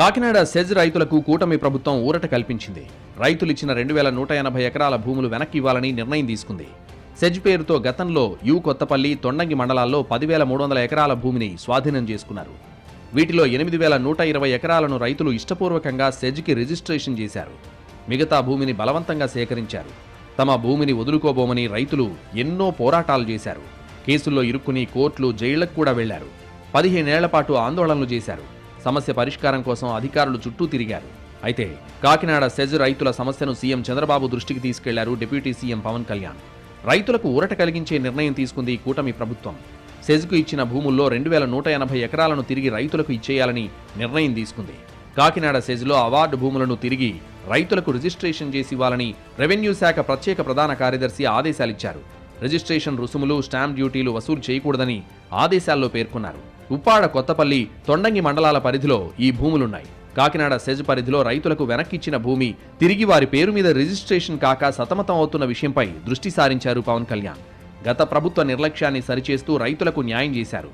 Kakinada SEZ రైతులకు కూటమి ప్రభుత్వం ఊరట కల్పించింది. రైతులు ఇచ్చిన రెండు వేల నూట ఎనభై ఎకరాల భూములు వెనక్కి ఇవ్వాలని నిర్ణయం తీసుకుంది. సెజ్ పేరుతో గతంలో యు కొత్తపల్లి తొండంగి మండలాల్లో పదివేల మూడు వందల ఎకరాల భూమిని స్వాధీనం చేసుకున్నారు. వీటిలో ఎనిమిది వేల నూట ఇరవై ఎకరాలను రైతులు ఇష్టపూర్వకంగా సెజ్కి రిజిస్ట్రేషన్ చేశారు. మిగతా భూమిని బలవంతంగా సేకరించారు. తమ భూమిని వదులుకోబోమని రైతులు ఎన్నో పోరాటాలు చేశారు. కేసుల్లో ఇరుక్కుని కోర్టులు జైళ్ళకు కూడా వెళ్ళారు. పదిహేనేళ్ళ పాటు ఆందోళనలు చేశారు. సమస్య పరిష్కారం కోసం అధికారులు చుట్టూ తిరిగారు. అయితే కాకినాడ సెజ్ రైతుల సమస్యను సీఎం చంద్రబాబు దృష్టికి తీసుకెళ్ళారు డిప్యూటీ సీఎం పవన్ కళ్యాణ్. రైతులకు ఊరట కలిగించే నిర్ణయం తీసుకుంది కూటమి ప్రభుత్వం. సెజ్కు ఇచ్చిన భూముల్లో రెండు వేల నూట ఎనభై ఎకరాలను తిరిగి రైతులకు ఇచ్చేయాలని నిర్ణయం తీసుకుంది. కాకినాడ సెజ్లో అవార్డు భూములను తిరిగి రైతులకు రిజిస్ట్రేషన్ చేసి ఇవ్వాలని రెవెన్యూ శాఖ ప్రత్యేక ప్రధాన కార్యదర్శి ఆదేశాలిచ్చారు. రిజిస్ట్రేషన్ రుసుములు స్టాంప్ డ్యూటీలు వసూలు చేయకూడదని ఆదేశాల్లో పేర్కొన్నారు. ఉప్పాడ కొత్తపల్లి తొండంగి మండలాల పరిధిలో ఈ భూములున్నాయి. కాకినాడ సెజ్ పరిధిలో రైతులకు వెనక్కిచ్చిన భూమి తిరిగి వారి పేరు మీద రిజిస్ట్రేషన్ కాక సతమతం అవుతున్న విషయంపై దృష్టి సారించారు పవన్ కళ్యాణ్. గత ప్రభుత్వ నిర్లక్ష్యాన్ని సరిచేస్తూ రైతులకు న్యాయం చేశారు.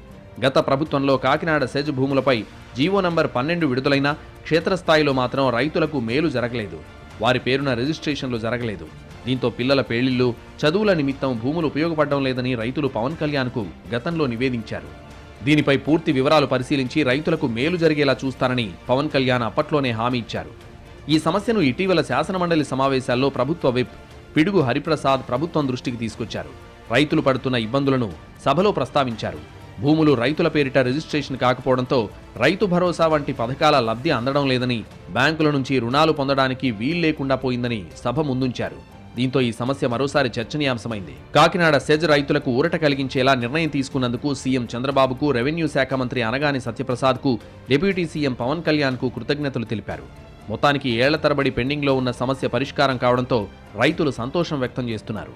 గత ప్రభుత్వంలో కాకినాడ సెజ్ భూములపై జీవో నంబర్ పన్నెండు విడుదలైనా క్షేత్రస్థాయిలో మాత్రం రైతులకు మేలు జరగలేదు. వారి పేరున రిజిస్ట్రేషన్లు జరగలేదు. దీంతో పిల్లల పెళ్ళిళ్ళు చదువుల నిమిత్తం భూములు ఉపయోగపడడం లేదని రైతులు పవన్ కళ్యాణ్కు గతంలో నివేదించారు. దీనిపై పూర్తి వివరాలు పరిశీలించి రైతులకు మేలు జరిగేలా చూస్తానని పవన్ కళ్యాణ్ అప్పట్లోనే హామీ ఇచ్చారు. ఈ సమస్యను ఇటీవల శాసనమండలి సమావేశాల్లో ప్రభుత్వ విప్ పిడుగు హరిప్రసాద్ ప్రభుత్వం దృష్టికి తీసుకొచ్చారు. రైతులు పడుతున్న ఇబ్బందులను సభలో ప్రస్తావించారు. భూములు రైతుల పేరిట రిజిస్ట్రేషన్ కాకపోవడంతో రైతు భరోసా వంటి పథకాల లబ్ధి అందడం లేదని బ్యాంకుల నుంచి రుణాలు పొందడానికి వీల్లేకుండా పోయిందని సభ ముందుంచారు. దీంతో ఈ సమస్య మరోసారి చర్చనీయాంశమైంది. కాకినాడ సెజ్ రైతులకు ఊరట కలిగించేలా నిర్ణయం తీసుకున్నందుకు సీఎం చంద్రబాబుకు రెవెన్యూ శాఖ మంత్రి అనగాని సత్యప్రసాద్కు డిప్యూటీ సీఎం పవన్ కళ్యాణ్కు కృతజ్ఞతలు తెలిపారు. మొత్తానికి ఏళ్ళ తరబడి పెండింగ్లో ఉన్న సమస్య పరిష్కారం కావడంతో రైతులు సంతోషం వ్యక్తం చేస్తున్నారు.